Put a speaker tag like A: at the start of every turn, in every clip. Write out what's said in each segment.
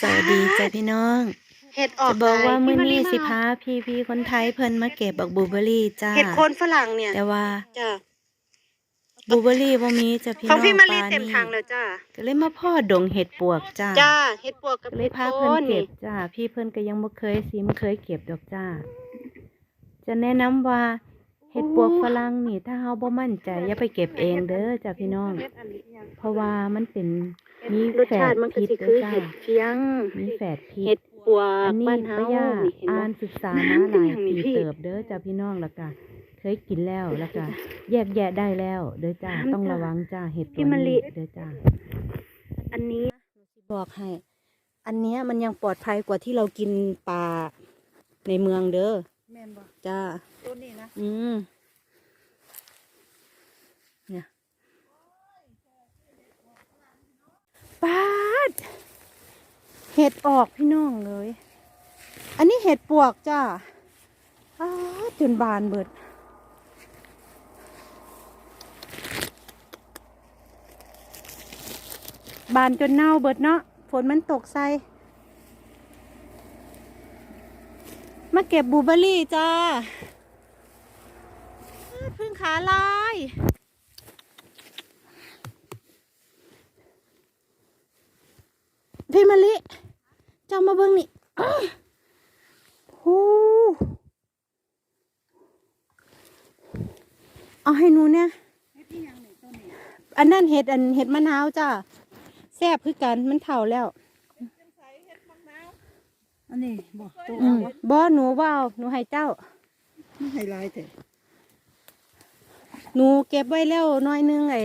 A: สวัสดีจ้ะพี่น้อง
B: เห็ดออก
A: จะบอกว่า
B: ขย
A: มื้อ
B: พี่
A: นี้
B: มะลิ
A: สิพาพี่พี่ๆคนไทยเพิ่นมาเก็บบักบลูเบอร์รี่จ้า
B: เห็ดโคนฝรั่งเนี่ย
A: แต่ว่า
B: จ้ะ
A: บลูเบอร์รี่บ่มีจ้ะพี่
B: ของ
A: น้อง
B: พี่มะลิ
A: ปลา
B: เต็ม
A: นี่
B: ถังแล้วจ้า
A: ก็เลยมาพ่อดงเห็ดปวกจ้า
B: จ้าเห็ดปวกกับ
A: ก็เล
B: เห็
A: ย
B: ด
A: พา
B: โค
A: เพิ่น
B: น
A: เก็
B: นี่
A: บจ้าพี่เพิ่นก็ยังบ่เคยซิมเคยเก็บดอกจ้า จะแนะนำว่า เห็ดปวกฝรั่งนี่ถ้าเฮาบ่มั่นใจอย่าไปเก็บเองเด้อจ้ะพี่น้อง เพราะว่ามันเป็นมี
B: รส
A: แฝ
B: ชา
A: ด
B: ติมันก็
A: พิษ
B: สิ
A: เด้
B: คืออ
A: จ้า
B: เห็ดเฟียง
A: มีแฝดพิ
B: เห็
A: ษ
B: ดปว
A: อั
B: ก
A: นนี้
B: บ้านเฮา
A: ป้ายา
B: นี่เห็น
A: อ่า
B: บ่
A: นศึกษามาหลาย
B: เป็นอย่างนี้
A: ปี
B: พี่
A: เติบเด้อจ้าพี่น้องแล้วก็เคยกินแล้วแล้วก็แยกแยะได้แล้วเด้อจ้า
B: น้ำ
A: ต้อง
B: จ้ะ
A: ระวังจ้าเห็ด
B: พี่
A: ตัว
B: มะลิ
A: นี้เด้อจ้า
B: อันนี้
A: บอกให้ อันเนี้ยมันยังปลอดภัยกว่าที่เรากินปลาในเมืองเด้อ
B: แม่นบ่
A: จ้า
B: ต้นนี้นะ
A: อืมเนี่ยปาด เห็ดออกพี่น้องเลย อันนี้เห็ดปวกจ้าอ้าจนบานเบิดบานจนเน่าเบิดเนาะฝนมันตกใส่มาเก็บบูเบอร์รี่จ้า ขาลายพี่มะลิเจ้ามาเบิ่งนี่อ้าโอ้เอาให้หนูเนี่ยอันนั้นเห็ดอันเห็ดมะนาวจ้าแซ่บคือกันมันเถ่าแล้ว
B: อันนี้บ่ตัว
A: อืมบ่หนูว่าเอาหนูให้เจ้า
B: ไม่ไฮไลท์แต่
A: หนูเก็บไว้แล้วน้อยนึงไอ้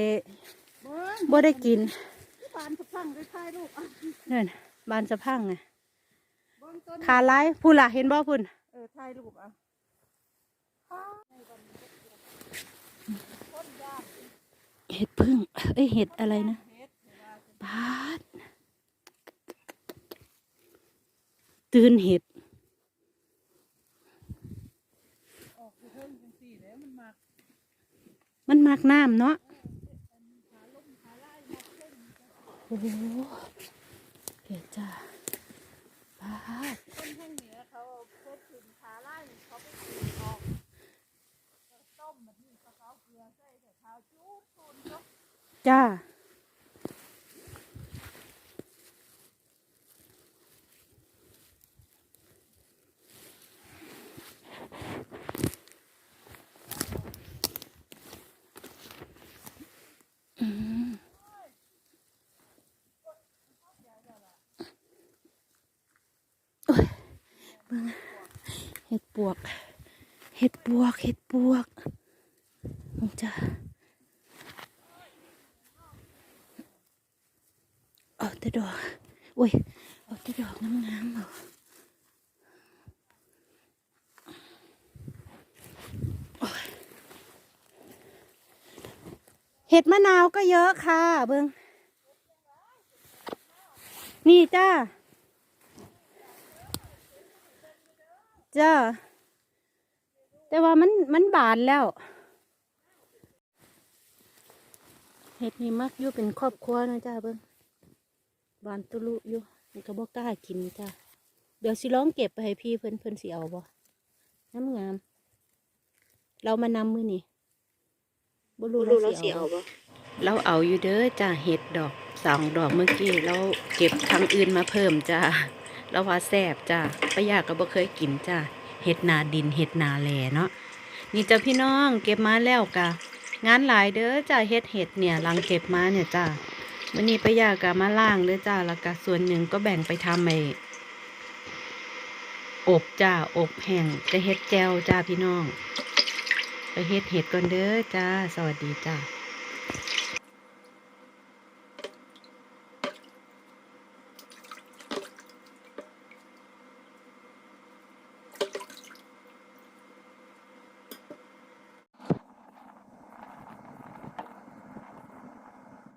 A: บ่ได้กิน
B: ปานสะพังได้ถ่ายรูปอะ
A: นั่นบานสะพังไง
B: เบิ่งต้น
A: ขาลายพูนล่ะเห็นบ่พุ่น
B: เออถ่ายรูปอะ
A: เห็ดพึ่งเอ้ยเห็ดอะไรนะบาดตื่นเห็ดมันมาก น้ำเนาะโอ้โหเห็ดจ้าบาด
B: คนทางเหนือเขาเพิ่นถึงขาล่างเขาไปกินออกต้มแบบนี้เขาเอาเกลือใส่แต่เท้าจุ๊บจุ๊บจุ๊บ
A: จ้า อืมโอ้ยเบิ่งเห็ดปวก เห็ดปวก เห็ดปวกมึงจ้าเอาแต่ดอกอุ้ย เอาแต่ดอกงามๆเอาโอ้ยเห็ดมะนาวก็เยอะค่ะ เบิงนี่จ้า จ้าแต่ว่ามันมันบานแล้วเห็ดนี่มักอยู่เป็นครอบครัวนะจ้าเบิงบานตุลุอยู่มันก็บ่กล้ากินจ้ะเดี๋ยวสิร้องเก็บไปให้พี่เพิ่นเพิ่นสิเอาบ่น้ำงาม เรามานำมือนี่บ่รู้
B: รู้
A: เรา
B: แล้ว
A: สิ
B: สิ
A: เอา
B: เอา
A: บ่
B: บ่
A: เราเอาอยู่เด้อจ้ะเห็ดดอกสองดอกเมื่อกี้เราเก็บทางอื่นมาเพิ่มจ้ะ เราว่าแซ่บจ้ะป้ายาก็บ่เคยกินจ้ะเห็ดนาดินเห็ดนาแหลเนาะนี่จ้ะพี่น้องเก็บมาแล้วกะงานหลายเด้อจ้ะเฮ็ดเห็ดเนี่ยหลังเก็บมาเนี่ยจ้ะวันนี้ป้ายากะมาล่างเด้อจ้าแล้วก็ส่วนหนึ่งก็แบ่งไปทำไออบจ้าอบแห้งจะเฮ็ดแจวจ้าพี่น้อง ไปเฮ็ดเห็ดก่อนเด้อจ้า สวัสดีจ้า